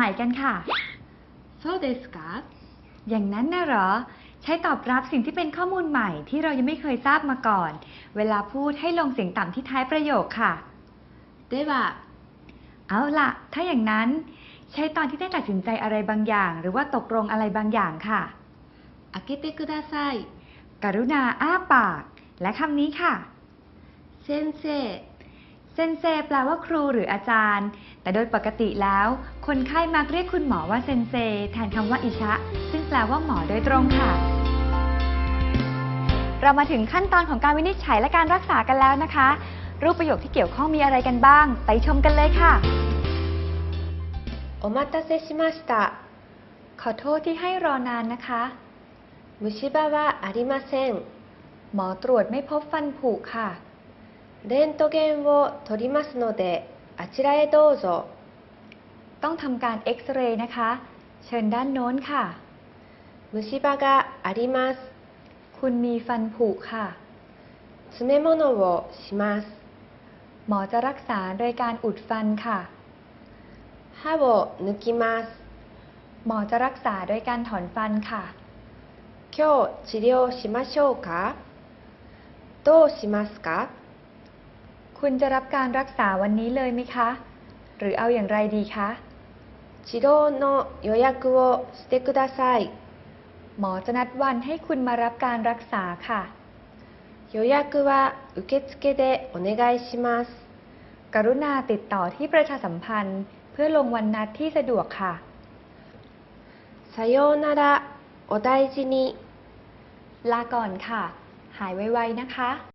ม่กันค่ะ そうですか อย่างนั้นน่ะเหรอ ใช้ตอบรับสิ่งที่เป็นข้อมูลใหม่ที่เรายังไม่เคยทราบมาก่อน เวลาพูดให้ลงเสียงต่ำที่ท้ายประโยคค่ะ では เอาล่ะ ถ้าอย่างนั้น ใช้ตอนที่ได้ตัดสินใจอะไรบางอย่าง หรือว่าตกลงอะไรบางอย่างค่ะ 開けてください กรุณาอ้าปาก และคำนี้ค่ะ 先生 เซ เซนเซแปลว่าครูหรืออาจารย์ แต่โดยปกติแล้ว คนไข้มักเรียกคุณหมอว่าเซนเซแทนคำว่าอิชะ ซึ่งแปลว่าหมอโดยตรงค่ะ เรามาถึงขั้นตอนของการวินิจฉัยและการรักษากันแล้วนะคะ รูปประโยคที่เกี่ยวข้องมีอะไรกันบ้าง ไปชมกันเลยค่ะโอมาตาเซชิมาสตะขอโทษที่ให้รอนานนะคะมุชิบะวะอาริมาเซงหมอตรวจไม่พบฟันผุค่ะ レントゲンを取りますのであちらへどうぞ ต้องทำการเอ็กซเรย์นะคะ เชิญด้านโน้นค่ะ 虫歯があります คุณมีฟันผุค่ะ 詰め物をします หมอจะรักษาโดยการอุดฟันค่ะ 歯を抜きます หมอจะรักษาโดยการถอนฟันค่ะ 今日治療しましょうかどうしますか คุณจะรับการรักษาวันนี้เลยไหมคะ หรือเอาอย่างไรดีคะ 治療の予約をしてください หมอจะนัดวันให้คุณมารับการรักษาค่ะ 予約は受付でお願いします กรุณาติดต่อที่ประชาสัมพันธ์ เพื่อลงวันนัดที่สะดวกค่ะ さようならお大事に ลาก่อนค่ะ หายไวๆนะคะ